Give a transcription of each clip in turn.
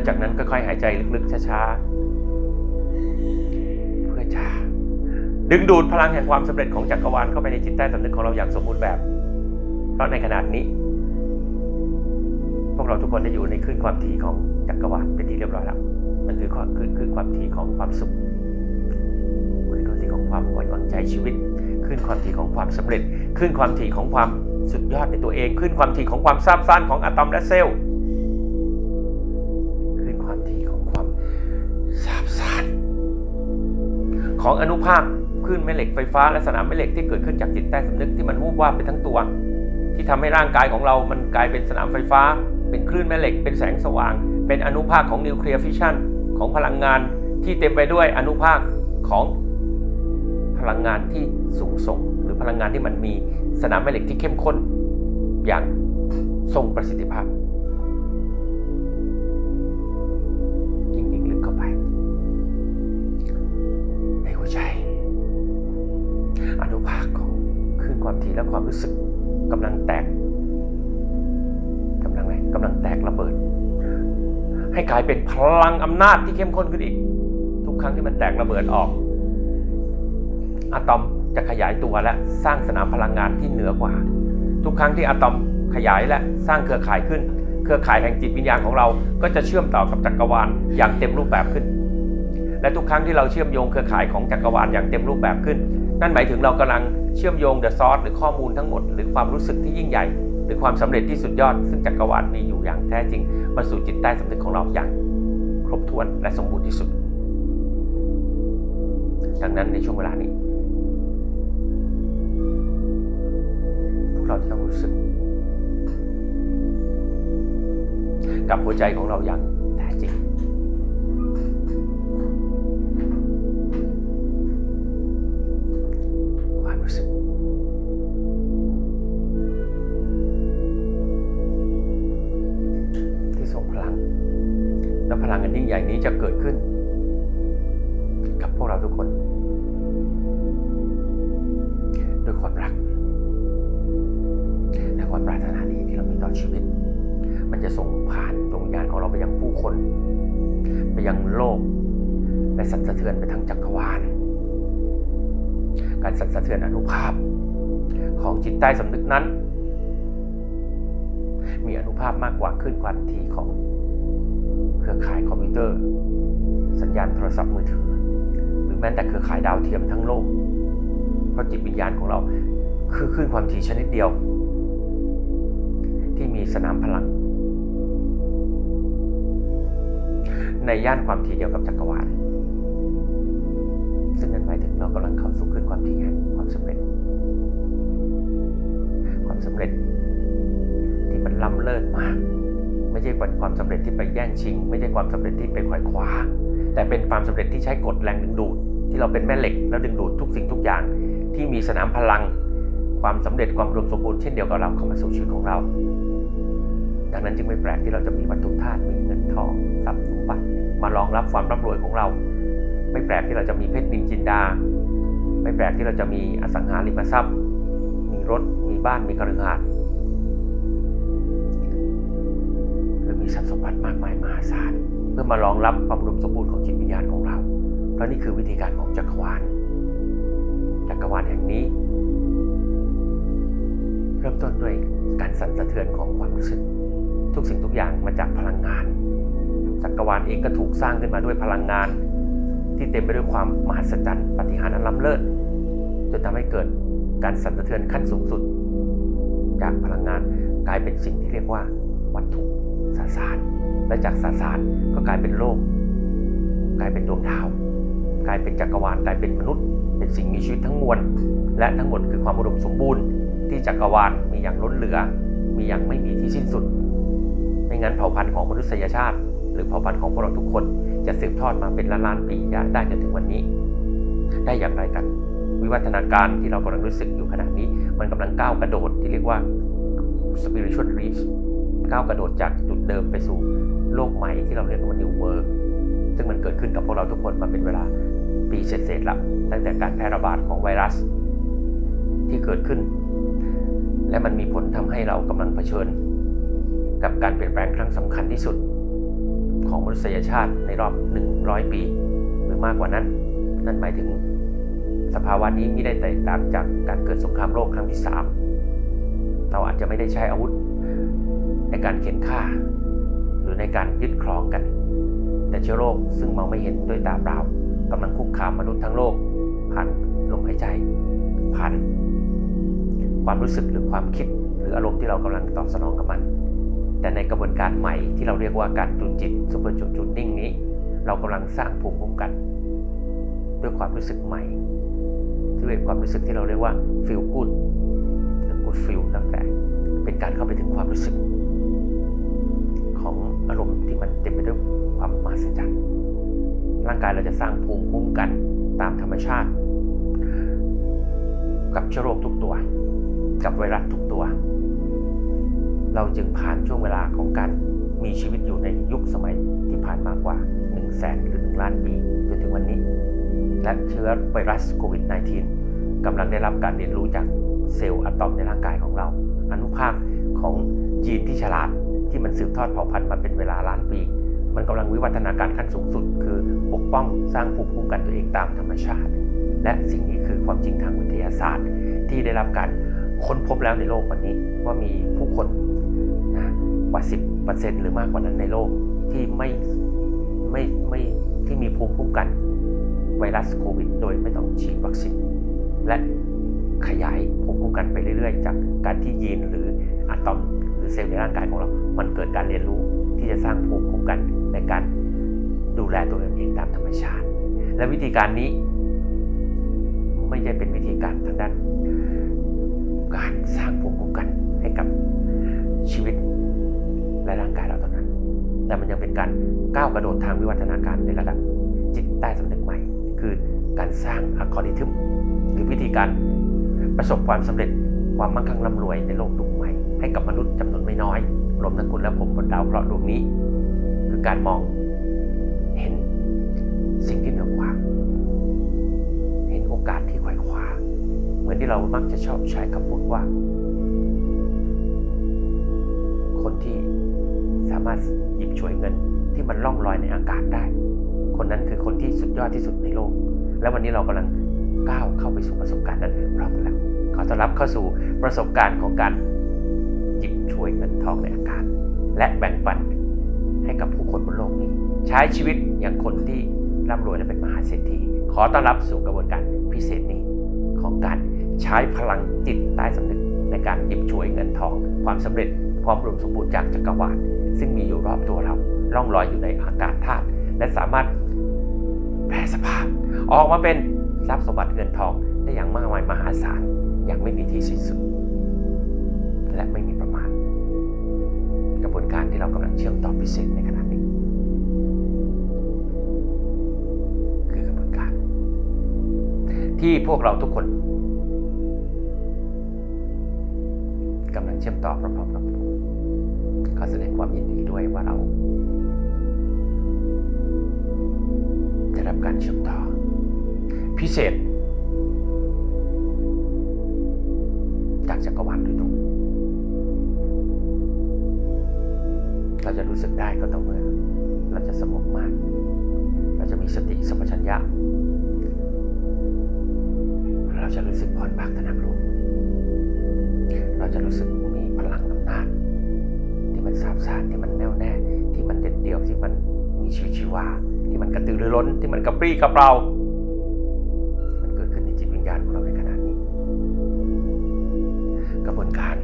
แล้วจากนั้นค่อยๆหายใจลึกๆช้าๆ เพื่อจะดึงดูดพลังแห่งความสำเร็จของจักรวาลเข้าไปในจิตใต้สำนึกของเราอย่างสมบูรณ์แบบ เพราะในขนาดนี้ พวกเราทุกคนได้อยู่ในคลื่นความถี่ของจักรวาลเป็นที่เรียบร้อยแล้ว มันคือความคือคือความถี่ของความสุขคลื่นความถี่ของความไว้วางใจชีวิตคลื่นความถี่ของความสำเร็จคลื่นความถี่ของความสุดยอดในตัวเองคลื่นความถี่ของความซาบซ่านของอะตอมและเซลล์ ซาบซ่านของอนุภาคคลื่นแม่เหล็กไฟฟ้าและสนามแม่เหล็กที่เกิดขึ้นจากจิตใต้สำนึกที่มันวูบวาบไปทั้งตัว ที่ทำให้ร่างกายของเรามันกลายเป็นสนามไฟฟ้า เป็นคลื่นแม่เหล็ก เป็นแสงสว่าง เป็นอนุภาคของนิวเคลียร์ฟิชชันของพลังงานที่เต็มไปด้วยอนุภาคของพลังงานที่สูงส่ง หรือพลังงานที่มันมีสนามแม่เหล็กที่เข้มข้น อย่างทรงประสิทธิภาพ และความรู้สึกกำลังแตกกำลังอะไรกำลังแตกระเบิด ให้กลายเป็นพลังอำนาจที่เข้มข้นขึ้นอีก ทุกครั้งที่มันแตกระเบิดออกอะตอมจะขยายตัวและสร้างสนามพลังงานที่เหนือกว่า ทุกครั้งที่อะตอมขยายและสร้างเครือข่ายขึ้น เครือข่ายแห่งจิตวิญญาณของเรา ก็จะเชื่อมต่อกับจักรวาลอย่างเต็มรูปแบบขึ้น และทุกครั้งที่เราเชื่อมโยงเครือข่ายของจักรวาลอย่างเต็มรูปแบบขึ้น นั่นหมายถึงเรากำลังเชื่อมโยงเดอะซอสหรือข้อมูลทั้งหมด หรือความรู้สึกที่ยิ่งใหญ่ หรือความสำเร็จที่สุดยอด ซึ่งจักรวาลมีอยู่อย่างแท้จริงมาสู่จิตใต้สำนึกของเราอย่างครบถ้วนและสมบูรณ์ที่สุด ดังนั้นในช่วงเวลานี้พวกเราจะต้องรู้สึก กับหัวใจของเราอย่าง ละพลังอันยิ่งใหญ่นี้จะเกิดขึ้น กับพวกเราทุกคนด้วยความรักและความปรารถนาดีที่เรามีต่อชีวิต มันจะส่งผ่านดวงวิญญาณของเราไปยังผู้คน ไปยังโลก และสั่นสะเทือนไปทั้งจักรวาล การสั่นสะเทือนอนุภาพ ของจิตใต้สำนึกนั้น มีอนุภาพมากกว่าคลื่นความถี่ของ รือข่ายคอมพิวเตอร์ สัญญาณโทรศัพท์มือถือ หรือแม้แต่เครือข่ายดาวเทียมทั้งโลก เพราะจิตวิญญาณของเราคือคลื่นความถี่ชนิดเดียว ที่มีสนามพลัง ในย่านความถี่เดียวกับจักรวาลซึ่งนั่นหมายถึงเรากำลังเข้าสู่คลื่นความถี่แห่งความสำเร็จ ความสำเร็จที่มันล้ำเลิศมาก ไม่ใช่ความสำเร็จที่ไปแย่งชิง ไม่ใช่ความสำเร็จที่ไปขวายคว้า แต่เป็นความสำเร็จที่ใช้กฎแรงดึงดูด ที่เราเป็นแม่เหล็กแล้วดึงดูดทุกสิ่งทุกอย่าง ที่มีสนามพลัง ความสำเร็จความรวมสมบูรณ์เช่นเดียวกับเราเข้ามาสู่ชีวิตของเรา ดังนั้นจึงไม่แปลกที่เราจะมีวัตถุธาตุมีเงินทองทรัพย์สมบัติมารองรับความร่ำรวยของเรา ไม่แปลกที่เราจะมีเพชรนินจินดา ไม่แปลกที่เราจะมีอสังหาริมทรัพย์ มีรถมีบ้านมีคฤหาสน์ ทรัพย์สมบัติมากมายมหาศาลเพื่อมารองรับความอุดมสมบูรณ์ของจิตวิญญาณของเรา เพราะนี่คือวิธีการของจักรวาล จักรวาลแห่งนี้ เริ่มต้นด้วยการสั่นสะเทือนของความรู้สึก ทุกสิ่งทุกอย่างมาจากพลังงาน จักรวาลเองก็ถูกสร้างขึ้นมาด้วยพลังงาน ที่เต็มไปด้วยความมหัศจรรย์ปฏิหารอันล้ำเลิศจนทำให้เกิดการสั่นสะเทือนขั้นสูงสุด จากพลังงานกลายเป็นสิ่งที่เรียกว่าวัตถุ สสาร และจากสสารก็กลายเป็นโลก กลายเป็นดวงดาว กลายเป็นจักรวาลกลายเป็นมนุษย์ เป็นสิ่งมีชีวิตทั้งมวลและทั้งหมดคือความอุดมสมบูรณ์ ที่จักรวาลมีอย่างล้นเหลือ มีอย่างไม่มีที่สิ้นสุดไม่งั้นเผ่าพันธุ์ของมนุษยชาติ หรือเผ่าพันธุ์ของพวกเราทุกคนจะสืบทอดมาเป็นล้านล้านปีได้ได้จนถึงวันนี้ ได้อย่างไรกัน วิวัฒนาการที่เรากำลังรู้สึกอยู่ขณะนี้ มันกำลังก้าวกระโดดที่เรียกว่า spiritual leaps ก้าวกระโดดจากจุดเดิมไปสู่โลกใหม่ที่เราเรียกว่า new world ซึ่งมันเกิดขึ้นกับพวกเราทุกคนมาเป็นเวลาปีเศษๆละตั้งแต่การแพร่ระบาดของไวรัส ที่เกิดขึ้น และมันมีผลทำให้เรากำลังเผชิญ กับการเปลี่ยนแปลงครั้งสำคัญที่สุด ของมนุษยชาติในรอบ 100 ปี หรือมากกว่านั้น นั่นหมายถึงสภาวะนี้ไม่ได้แตกต่างจากการเกิดสงครามโลกครั้งที่ 3 เราอาจจะไม่ได้ใช้อาวุธ ในการเข็นฆ่า หรือในการยึดครองกัน แต่เชื้อโรคซึ่งมองไม่เห็นด้วยตาเปล่ากำลังคุกคามมนุษย์ทั้งโลก ผ่านลมหายใจ ผ่าน ความรู้สึกหรือความคิดหรืออารมณ์ที่เรากำลังตอบสนองกับมัน แต่ในกระบวนการใหม่ที่เราเรียกว่าการจูนจิตซูเปอร์จูนจูนนิ่งนี้ เรากำลังสร้างภูมิคุ้มกัน ด้วยความรู้สึกใหม่ที่เป็นความรู้สึกที่เราเรียกว่า feel good หรือ good feel ตั้งแต่ เป็นการเข้าไปถึงความรู้สึก ของอารมณ์ที่มันเต็มไปด้วยความมหัศจรรย์ร่างกายเราจะสร้างภูมิคุ้มกันตามธรรมชาติ กับเชื้อโรคทุกตัว กับไวรัสทุกตัว เราจึงผ่านช่วงเวลาของการมีชีวิตอยู่ในยุคสมัยที่ผ่านมากว่า 1 0 0 0 0แสนหรือ 1 ล้านปีจนถึงวันนี้ และเชื้อไวรัสโควิด -19 กำลังได้รับการเรียนรู้จากเซลล์อะตอมในร่างกายของเรา อนุภาคของยีนที่ฉลาด ที่มันสืบทอดเผ่าพันธุ์มาเป็นเวลาล้านปี มันกำลังวิวัฒนาการขั้นสูงสุด คือปกป้องสร้างภูมิคุ้มกันตัวเองตามธรรมชาติ และสิ่งนี้คือความจริงทางวิทยาศาสตร์ ที่ได้รับการค้นพบแล้วในโลกวันนี้ว่ามีผู้คนนะกว่า 10%หรือมากกว่านั้นในโลกที่ไม่ไม่ไม่ที่มีภูมิคุ้มกันไวรัสโควิด โดยไม่ต้องฉีดวัคซีนและขยายภูมิคุ้มกันไปเรื่อยๆ จากการที่ยีนหรืออะตอม เซลล์ในร่างกายของเรา มันเกิดการเรียนรู้ที่จะสร้างภูมิคุ้มกันในการดูแลตัวเองตามธรรมชาติ และวิธีการนี้ไม่ใช่เป็นวิธีการทางด้านการสร้างภูมิคุ้มกันให้กับชีวิตและร่างกายเราเท่านั้น แต่มันยังเป็นการก้าวกระโดดทางวิวัฒนาการในระดับจิตใต้สำนึกใหม่ คือการสร้างอัลกอริทึมหรือวิธีการประสบความสำเร็จความมั่งคั่งร่ำรวยในโลกยุคใหม่ ให้กับมนุษย์จำนวนไม่น้อยรวมทั้งคุณและผมบนดาวเคราะห์ดวงนี้ คือการมองเห็นสิ่งที่เหนือกว่า เห็นโอกาสที่ไขว่คว้าเหมือนที่เรามักจะชอบใช้คำพูดว่า คนที่สามารถหยิบฉวยเงินที่มันล่องลอยในอากาศได้ คนนั้นคือคนที่สุดยอดที่สุดในโลก และวันนี้เรากำลังก้าวเข้าไปสู่ประสบการณ์นั้นพร้อมกันแล้วขอต้อนรับเข้าสู่ประสบการณ์ของการ วยเงินทองในอากาศ และแบ่งปันให้กับผู้คนบนโลกนี้ ใช้ชีวิตอย่างคนที่ร่ำรวยและเป็นมหาเศรษฐี ขอต้อนรับสู่กระบวนการพิเศษนี้ของการใช้พลังจิตใต้สำนึกในการหยิบฉวยเงินทอง ความสำเร็จความรวมสมบูรณ์จากจักรวาลซึ่งมีอยู่รอบตัวเราล่องลอยอยู่ในอากาศธาตุและสามารถแปรสภาพ ออกมาเป็นทรัพย์สมบัติเงินทองได้อย่างมากมายมหาศาลอย่างไม่มีที่สิ้นสุด และไม่มีประมาณ กระบวนการที่เรากำลังเชื่อมต่อพิเศษในขณะนี้ คือกระบวนการ ที่พวกเราทุกคนกำลังเชื่อมต่อพร้อมๆกับขอแสดงความยินดีด้วยว่าเราได้รับการเชื่อมต่อ พิเศษ จากจักรวาลโดยตรง เราจะรู้สึกได้ก็ต่อเมื่อ เราจะสงบมาก เราจะมีสติสัมปชัญญะ เราจะรู้สึกผ่อนบางตระหนักรู้เราจะรู้สึกมีพลังอำนาจที่มันซาบซ่านที่มันแน่วแน่ที่มันเด็ดเดี่ยวที่มันมีชีวิตชีวา ที่มันกระตือรือร้น ที่มันกระปรี้กระเปร่ามันเกิดขึ้นในจิตวิญญาณของเราในขณะนี้ กระบวนการ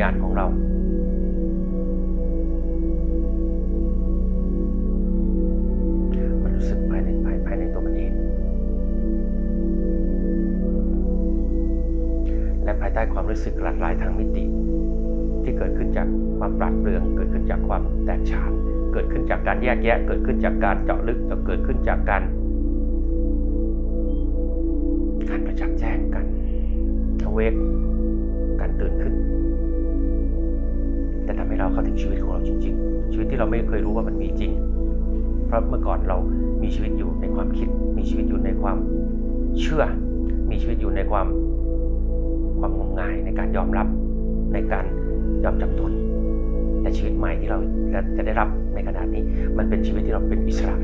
ญาณของเราและภายใต้ความรู้สึกหลากหลายทางมิติ ที่เกิดขึ้นจากความปรับเปลือง เกิดขึ้นจากความแตกฉานเกิดขึ้นจากการแยกแยะ เกิดขึ้นจากการเจาะลึกเกิดขึ้นจากการการประจักษ์แจ้งกันทเวก แต่ทำให้เราเข้าถึงชีวิตของเราจริง ๆ ชีวิตที่เราไม่เคยรู้ว่ามันมีจริง เพราะเมื่อก่อนเรามีชีวิตอยู่ในความคิด มีชีวิตอยู่ในความเชื่อ มีชีวิตอยู่ในความความงมงายในการยอมรับในการยอมจำนนแต่ชีวิตใหม่ที่เราจะได้รับในขณะนี้ มันเป็นชีวิตที่เราเป็นอิสระ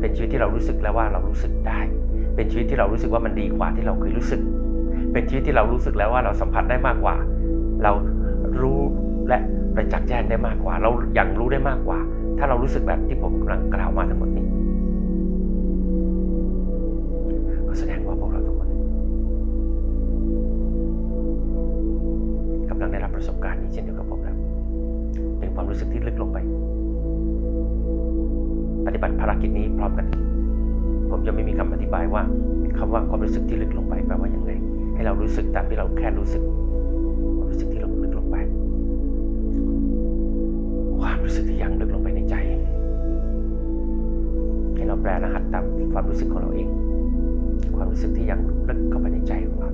เป็นชีวิตที่เรารู้สึกแล้วว่าเรารู้สึกได้ เป็นชีวิตที่เรารู้สึกว่ามันดีกว่าที่เราเคยรู้สึก เป็นชีวิตที่เรารู้สึกแล้วว่าเราสัมผัสได้มากกว่า เรารู้และ ประจักษ์แจ้งได้มากกว่า เราอย่างรู้ได้มากกว่า ถ้าเรารู้สึกแบบที่ผมกำลังกล่าวมาทั้งหมดนี้ก็แสดงว่าพวกเราทุกคนกำลังได้รับประสบการณ์นี้เช่นเดียวกับผมแล้วเป็นความรู้สึกที่ลึกลงไป ปฏิบัติภารกิจนี้พร้อมกัน ผมจะไม่มีคำอธิบายว่าคำว่าความรู้สึกที่ลึกลงไปแปลว่าอย่างไรให้เรารู้สึกตามที่เราแค่รู้สึก รู้สึกที่ยังลึกลงไปในใจ ให้เราแปลรหัสตามความรู้สึกของเราเอง ความรู้สึกที่ยังลึกเข้าไปในใจของเรา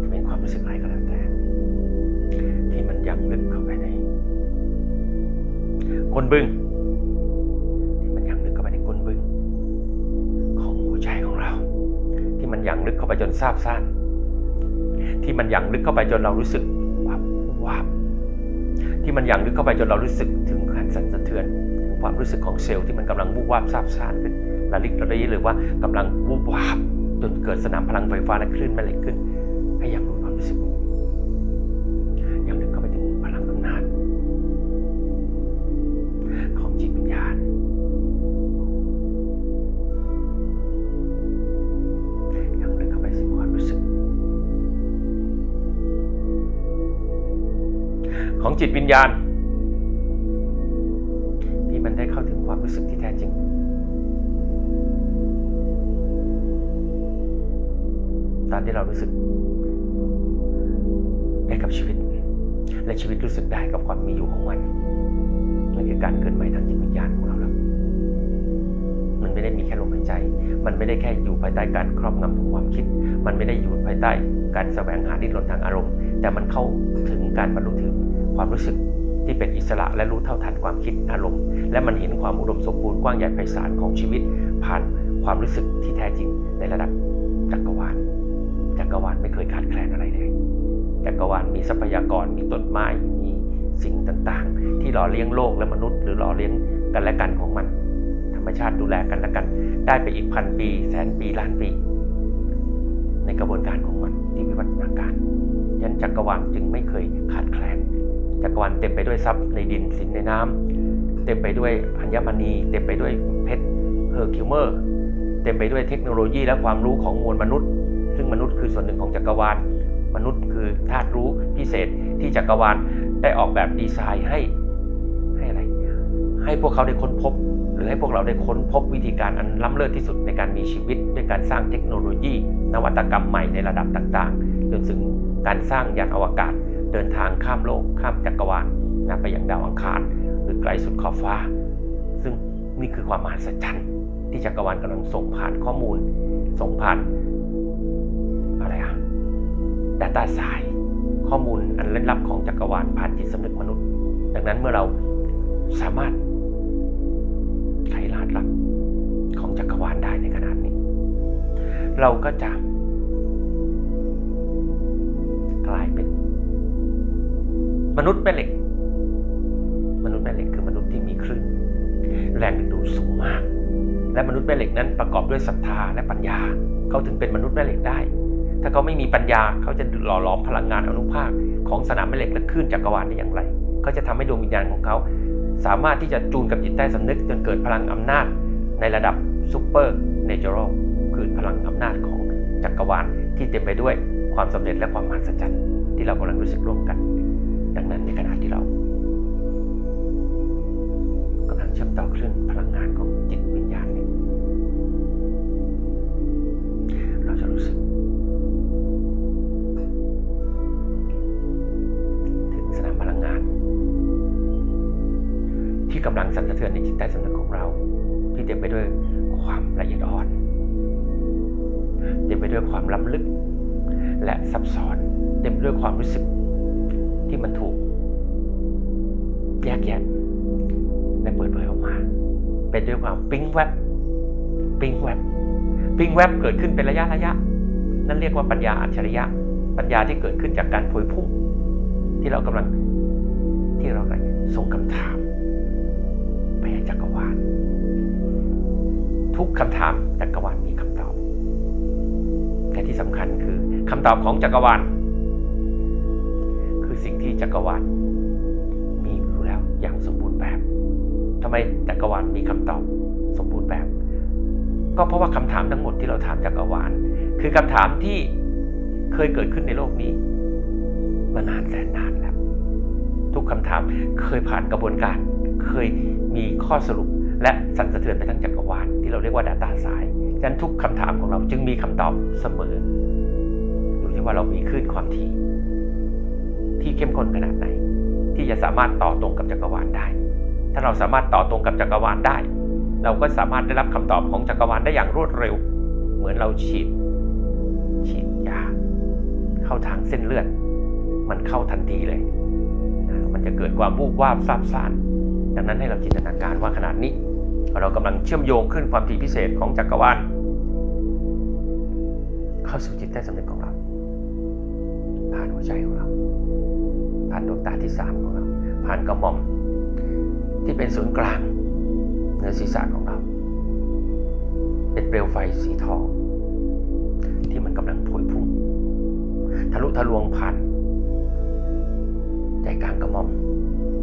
จะเป็นความรู้สึกอะไรก็แล้วแต่ ที่มันยังลึกเข้าไปใน คนบึ้งที่มันยังลึกเข้าไปในก้นบึ้งของหัวใจของเรา ที่มันยังลึกเข้าไปจนซาบซ่านที่มันยังลึกเข้าไปจนเรารู้สึกวับวับ ที่มันยังลึกเข้าไปจนเรารู้สึกถึงการสั่นสะเทือนถึงความรู้สึกของเซลล์ที่มันกำลังวูบวาบซาบซ่านขึ้นระลิกระลีหรือว่ากำลังวูบวาบจนเกิดสนามพลังไฟฟ้าและคลื่นแม่เหล็กขึ้น ของจิตวิญญาณ ที่มันได้เข้าถึงความรู้สึกที่แท้จริงตอนที่เรารู้สึกได้กับชีวิต และชีวิตรู้สึกได้กับความมีอยู่ของมันนั่นคือการเกิดใหม่ทางจิตวิญญาณของเราแล้วมันไม่ได้มีแค่ลมหายใจ มันไม่ได้แค่อยู่ภายใต้การครอบงำของความคิด มันไม่ได้อยู่ภายใต้การแสวงหาดิ้นรนทางอารมณ์ แต่มันเข้าถึงการบรรลุถึง ความรู้สึกที่เป็นอิสระและรู้เท่าทันความคิดอารมณ์ และมันเห็นความอุดมสมบูรณ์กว้างใหญ่ไพศาลของชีวิต ผ่านความรู้สึกที่แท้จริงในระดับจักรวาลจักรวาลไม่เคยขาดแคลนอะไรเลยจักรวาลมีทรัพยากรมีต้นไม้มีสิ่งต่างๆ ที่หล่อเลี้ยงโลกและมนุษย์ หรือหล่อเลี้ยงกันและกันของมัน ธรรมชาติดูแลกันและกัน ได้ไปอีกพันปี แสนปีล้านปี ในกระบวนการของมันที่วิวัฒนาการยันจักรวาลจึงไม่เคยขาดแคลน จักรวาลเต็มไปด้วยทรัพย์ในดินสินในน้ำเต็มไปด้วยอัญมณี เต็มไปด้วยเพชรเฮอร์คิวเมอร์เต็มไปด้วยเทคโนโลยีและความรู้ของมวลมนุษย์ ซึ่งมนุษย์คือส่วนหนึ่งของจักรวาล มนุษย์คือธาตุรู้พิเศษที่จักรวาลได้ออกแบบดีไซน์ให้ให้อะไร ให้พวกเขาได้ค้นพบ หรือให้พวกเราได้ค้นพบวิธีการอันล้ำเลิศที่สุดในการมีชีวิตด้วยการสร้างเทคโนโลยี นวัตกรรมใหม่ในระดับต่างๆ จนถึงการสร้างยานอวกาศ เดินทางข้ามโลกข้ามจักรวาลนะไปยังดาวอังคาร หรือไกลสุดขอบฟ้า ซึ่งนี่คือความมหัศจรรย์ที่จักรวาลกำลังส่งผ่านข้อมูล ส่งผ่านอะไรอะ Data สายข้อมูลอันลึกลับของจักรวาลผ่านจิตสำนึกมนุษย์ ดังนั้นเมื่อเราสามารถไขรหัสลับของจักรวาลได้ในขนาดนี้ เราก็จะ นุษย์แม่เหล็ก มนุษย์แม่เหล็กคือมนุษย์ที่มีคลื่นแรงดึงดูดสูงมาก และมนุษย์แม่เหล็กนั้นประกอบด้วยศรัทธาและปัญญา เขาถึงเป็นมนุษย์แม่เหล็กได้ ถ้าเขาไม่มีปัญญาเขาจะหล่อหลอมพลังงานอนุภาคของสนามแม่เหล็กและคลื่นจักรวาลได้อย่างไร เขาจะทำให้ดวงวิญญาณของเขา สามารถที่จะจูนกับจิตใต้สำนึกจนเกิดพลังอำนาจ ในระดับซูเปอร์เนเจอรัลคือพลังอำนาจของจักรวาลที่เต็มไปด้วยความสำเร็จและความมหัศจรรย์ที่เรากำลังรู้สึกร่วมกัน ดังนั้นในขณะที่เรากำลังเชื่อมต่อเคลื่อนพลังงานของจิตวิญญาณเนี่ยเราจะรู้สึกถึงสนามพลังงาน ที่กำลังสั่นสะเทือนในจิตใต้สำนึกของเรา ที่เต็มไปด้วยความละเอียดอ่อนเต็มไปด้วยความล้ำลึก และซับซ้อนเต็มด้วยความรู้สึก เป็นด้วยความปิ้งแวบปิ้งแวบปิ้งแวบเกิดขึ้นเป็นระยะระยะ นั่นเรียกว่าปัญญาอัจฉริยะ ปัญญาที่เกิดขึ้นจากการพวยพุ่งที่เรากำลังที่เรากำลังส่งคำถามไปให้จักรวาลทุกคำถามจักรวาลมีคำตอบและที่สำคัญคือคำตอบของจักรวาลคือสิ่งที่จักรวาลมีอยู่แล้วอย่างสมบูรณ์ ทำไมจักรวาลมีคำตอบสมบูรณ์แบบ ก็เพราะว่าคำถามทั้งหมดที่เราถามจักรวาล คือคำถามที่เคยเกิดขึ้นในโลกนี้มานานแสนนานแล้ว ทุกคำถามเคยผ่านกระบวนการ เคยมีข้อสรุป และสั่นสะเทือนไปทั้งจักรวาลที่เราเรียกว่า Data สายฉะนั้นทุกคำถามของเราจึงมีคำตอบเสมออยู่ที่ว่าเรามีคลื่นความถี่ที่เข้มข้นขนาดไหน ที่จะสามารถต่อตรงกับจักรวาลได้ ถ้าเราสามารถต่อตรงกับจักรวาลได้ เราก็สามารถได้รับคำตอบของจักรวาลได้อย่างรวดเร็ว เหมือนเราฉีด ฉีดยาเข้าทางเส้นเลือด มันเข้าทันทีเลยนะมันจะเกิดความวูบวาบซาบซ่านดังนั้นให้เราจินตนาการว่าขนาดนี้ เรากำลังเชื่อมโยงขึ้นความถี่พิเศษของจักรวาลเข้าสู่จิตใต้สำนึกของเราผ่านหัวใจของเราผ่านดวงตาที่สามของเราผ่านกระหม่อม ที่เป็นศูนย์กลางเหนือศีรษะของเรา เป็นเปลวไฟสีทอง ที่มันกำลังพวยพุ่ง ทะลุทะลวงผ่านใจกลางกระหม่อม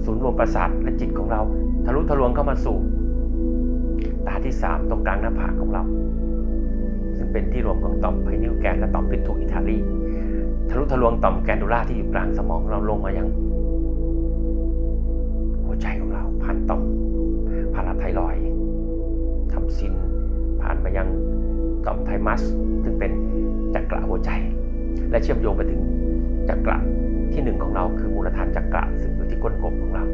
ศูนย์รวมประสาทและจิตของเรา ทะลุทะลวงเข้ามาสู่ ตาที่สามตรงกลางหน้าผากของเรา ซึ่งเป็นที่รวมของต่อมไพนิวแกนและต่อมพิทุอิทาลีทะลุทะลวงต่อมแกนดูล่าที่อยู่กลางสมองของเราลงมายัง มายังต่อมไทมัส ซึ่งเป็นจักระหัวใจ และเชื่อมโยงไปถึงจักระที่หนึ่งของเราคือมูลฐานจักระซึ่งอยู่ที่ก้นกบของเรา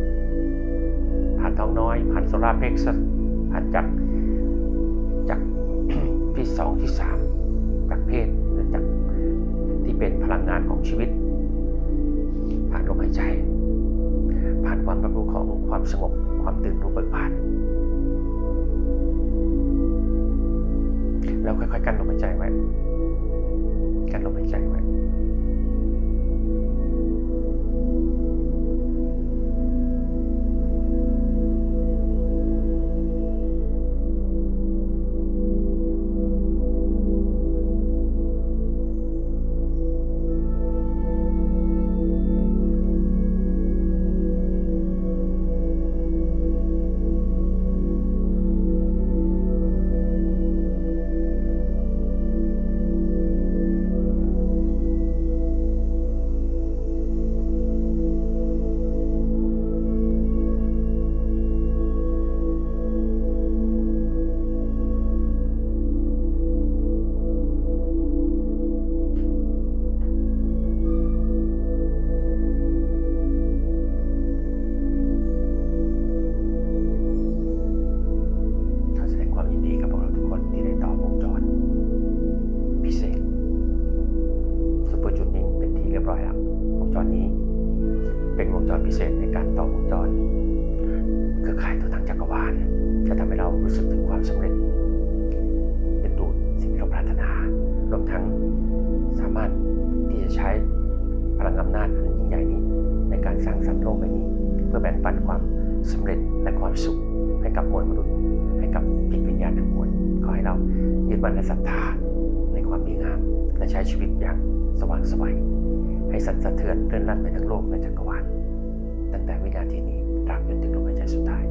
ผ่านท้องน้อย ผ่านโซลาร์เพล็กซัสผ่านจักรจักที่สองที่สามจักรเพศและจักรที่เป็นพลังงานของชีวิต ผ่านลมหายใจ ผ่านความรับรู้ของความสงบความตื่นรู้เบิกบาน แล้วค่อยๆ กันลมหายใจไว้ กันลมหายใจไว้ บนี้ เพื่อแบ่งปันความสำเร็จและความสุขให้กับมวลมนุษย์ ให้กับจิตวิญญาณทั้งมวลขอให้เรายึดมั่นและศรัทธาในความดีงาม และใช้ชีวิตอย่างสว่างไสวัยให้สั่นสะเทือนเลื่อนลั่นไปทั้งโลกและจักรวาลตั้งแต่วินาทีนี้ตราบจนถึงลมหายใจสุดท้าย